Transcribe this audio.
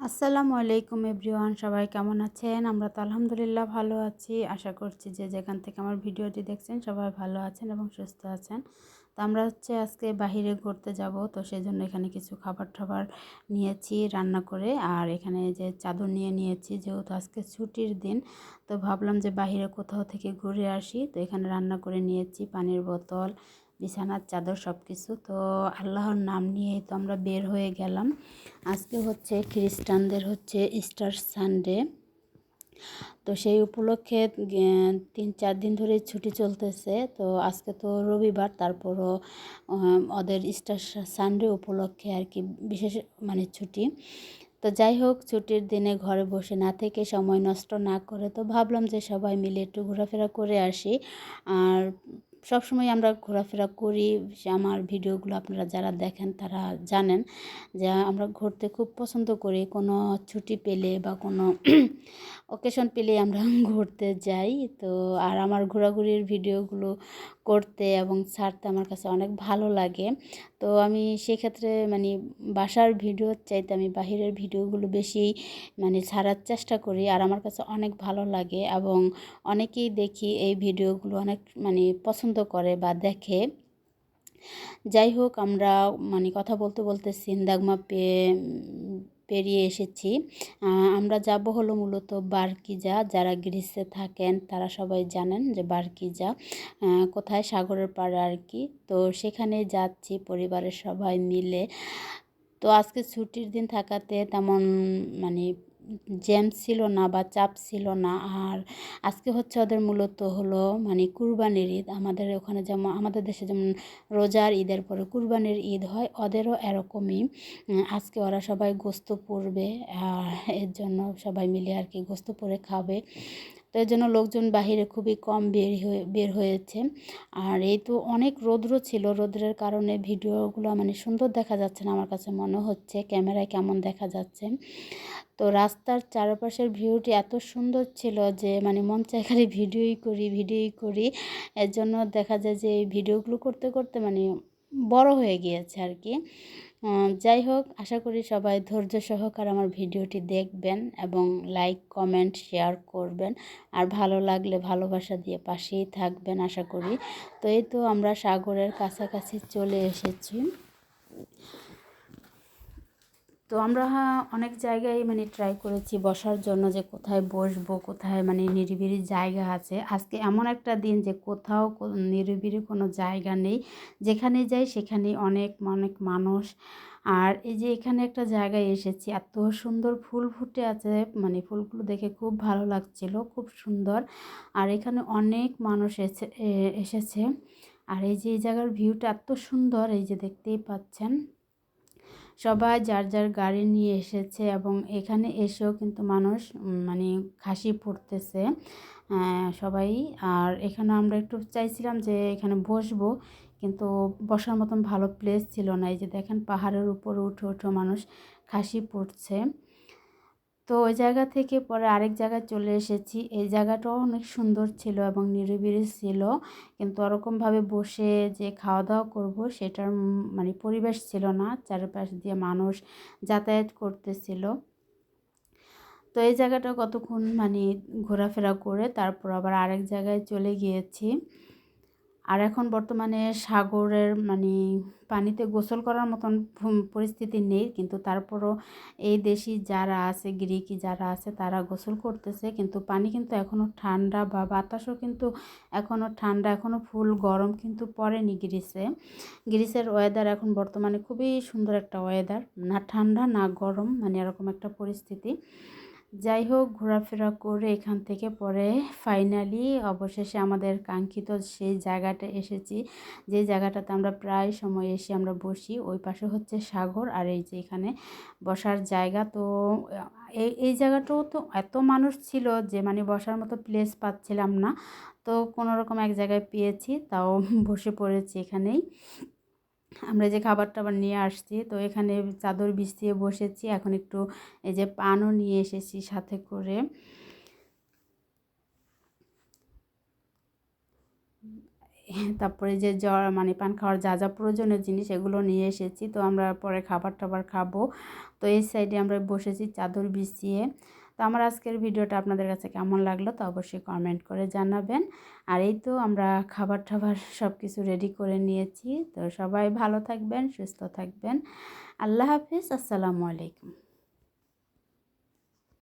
আসসালামু আলাইকুম এভরিওয়ান, সবাই কেমন আছেন? আমরা তো আলহামদুলিল্লাহ ভালো আছি। আশা করছি যে যেখান থেকে আমার ভিডিওটি দেখছেন সবাই ভালো আছেন এবং সুস্থ আছেন। তো আমরা হচ্ছে আজকে বাহিরে ঘুরতে যাব, তো সেই জন্য এখানে কিছু খাবার টাবার নিয়েছি, রান্না করে। আর এখানে যে চাদর নিয়ে নিয়েছি, যেহেতু আজকে ছুটির দিন, তো ভাবলাম যে বাহিরে কোথাও থেকে ঘুরে আসি। তো এখানে রান্না করে নিয়েছি পানির বোতল বিছানার চাদর সব কিছু তো আল্লাহর নাম নিয়েই তো আমরা বের হয়ে গেলাম। আজকে হচ্ছে খ্রিস্টানদের হচ্ছে ইস্টার সানডে তো সেই উপলক্ষে তিন চার দিন ধরে ছুটি চলতেছে। তো আজকে তো রবিবার, তারপরও ওদের ইস্টার সানডে উপলক্ষে আর কি বিশেষ মানে ছুটি। তো যাই হোক, ছুটির দিনে ঘরে বসে না থেকে সময় নষ্ট না করে তো ভাবলাম যে সবাই মিলে একটু ঘোরাফেরা করে আসি। আর সবসময় আমরা ঘোরাফেরা করি আমার ভিডিওগুলো আপনারা যারা দেখেন তারা জানেন যে আমরা ঘুরতে খুব পছন্দ করি। কোনো ছুটি পেলে বা কোনো অকেশন পেলে আমরা ঘুরতে যাই। তো আর আমার ঘোরাঘুরির ভিডিওগুলো করতে এবং ছাড়তে আমার কাছে অনেক ভালো লাগে। তো আমি সেক্ষেত্রে মানে বাসার ভিডিওর চাইতে আমি বাহিরের ভিডিওগুলো বেশি মানে ছাড়ার চেষ্টা করি। আর আমার কাছে অনেক ভালো লাগে এবং অনেকেই দেখি এই ভিডিওগুলো অনেক মানে পছন্দ করে বা দেখে। যাই হোক আমরা মানে কথা বলতে বলতে সিন্দাগমা পেয়ে পেরিয়ে এসেছি। আমরা যাব হলো মূলত বারকিজা। যারা গ্রিসে থাকেন, তারা সবাই জানেন যে বারকিজা কোথায়? সাগরের পাড়ে আর কি। তো সেখানে যাচ্ছি, পরিবারের সবাই মিলে। তো আজকে ছুটির দিন থাকাতে তেমন মানে জ্যাম ছিল না বা চাপ ছিল না। আর আজকে হচ্ছে ওদের মূলত হলো মানে কুরবানির ঈদ। আমাদের ওখানে যেমন, আমাদের দেশে যেমন রোজার ঈদের পরে কুরবানির ঈদ হয়, ওদেরও এরকমই। আজকে ওরা সবাই গোস্ত পরবে এর জন্য সবাই মিলে আর কি গোস্ত পরে খাবে। তো জন্য লোকজন বাহিরে খুবই কম বের হয়ে, বের হয়েছে। আর এই তো অনেক রৌদ্র ছিল, রৌদ্রের কারণে ভিডিওগুলো মানে সুন্দর দেখা যাচ্ছে না আমার কাছে মনে হচ্ছে, ক্যামেরায় কেমন দেখা যাচ্ছে। তো রাস্তার চারপাশের ভিউটি এত সুন্দর ছিল যে মানে মন চাই খালি ভিডিওই করি ভিডিওই করি। এর জন্য দেখা যায় যে এই ভিডিওগুলো করতে করতে মানে বড় হয়ে গিয়েছে আর কি। যাই হোক, আশা করি সবাই ধৈর্য সহকার আমার ভিডিওটি দেখবেন এবং লাইক কমেন্ট শেয়ার করবেন। আর ভালো লাগলে ভালোবাসা দিয়ে পাশেই থাকবেন, আশা করি। তো এই তো আমরা সাগরের কাছাকাছি চলে এসেছি। তো আমরা অনেক জায়গায় মানে ট্রাই করেছি বসার জন্য যে কোথায় বসবো, কোথায় মানে নিরিবিলি জায়গা আছে। আজকে এমন একটা দিন যে কোথাও নিরিবিলি কোনো জায়গা নেই। যেখানে যাই সেখানে অনেক অনেক মানুষ। আর এই যে এখানে একটা জায়গায় এসেছি, এত সুন্দর ফুল ফুটে আছে মানে ফুলগুলো দেখে খুব ভালো লাগছিল, খুব সুন্দর। আর এখানে অনেক মানুষ এসেছে। আর এই যে এই জায়গার ভিউটা এত সুন্দর, এই যে দেখতেই পাচ্ছেন। সবাই যার যার গাড়ি নিয়ে এসেছে এবং এখানে এসেও কিন্তু মানুষ মানে খাসি পড়তেছে সবাই। আর এখানে আমরা একটু চাইছিলাম যে এখানে বসবো, কিন্তু বসার মতন ভালো প্লেস ছিল না। এই যে দেখেন পাহাড়ের উপর উঠে উঠে মানুষ খাসি পড়ছে তো ওই জায়গা থেকে পরে আরেক জায়গায় চলে এসেছি। এই জায়গাটাও অনেক সুন্দর ছিল এবং নিরিবিলি ছিল। কিন্তু ওরকমভাবে বসে যে খাওয়া দাওয়া করব সেটার মানে পরিবেশ ছিল না। চারপাশ দিয়ে মানুষ যাতায়াত করতেছিল। তো এই জায়গাটা কতক্ষণ মানে ঘোরাফেরা করে তারপর আবার আরেক জায়গায় চলে গিয়েছি। আর এখন বর্তমানে সাগরের মানে পানিতে গোসল করার মতন পরিস্থিতি নেই, কিন্তু তারপরও এই দেশি যারা আছে, গ্রিকি যারা আছে, তারা গোসল করতেছে। কিন্তু পানি কিন্তু এখনও ঠান্ডা বা বাতাসও কিন্তু এখনও ঠান্ডা এখনও ফুল গরম কিন্তু পড়েনি গ্রিসে। গ্রিসের ওয়েদার এখন বর্তমানে খুবই সুন্দর একটা ওয়েদার না ঠান্ডা, না গরম মানে এরকম একটা পরিস্থিতি। যাই হোক, ঘোরাফেরা করে এখান থেকে পরে ফাইনালি অবশেষে আমাদের কাঙ্ক্ষিত সেই জায়গাটা এসেছি। যে জায়গাটাতে আমরা প্রায় সময় এসে আমরা বসি, ওই পাশে হচ্ছে সাগর আর এই যে এখানে বসার জায়গা। তো এই এই জায়গাটাও তো এত মানুষ ছিল যে মানে বসার মতো প্লেস পাচ্ছিলাম না। তো কোনো রকম এক জায়গায় পেয়েছি, তাও বসে পড়েছি এখানেই। আমরা যে খাবার টাবার নিয়ে আসছি, তো এখানে চাদর বিছিয়ে বসেছি। এখন একটু এই যে পানও নিয়ে এসেছি সাথে করে। তারপরে যে জ্বর মানে পান খাওয়ার যা যা প্রয়োজনীয় জিনিস এগুলো নিয়ে এসেছি। তো আমরা পরে খাবার টাবার খাব। তো এই সাইডে আমরা বসেছি চাদর বিছিয়ে। তো আমার আজকের ভিডিওটা আপনাদের কাছে কেমন লাগল তো অবশ্যই কমেন্ট করে জানাবেন। আর এই তো আমরা খাবার টাবার সব কিছু রেডি করে নিয়েছি। তো সবাই ভালো থাকবেন, সুস্থ থাকবেন। আল্লাহ হাফিজ, আসসালামু আলাইকুম।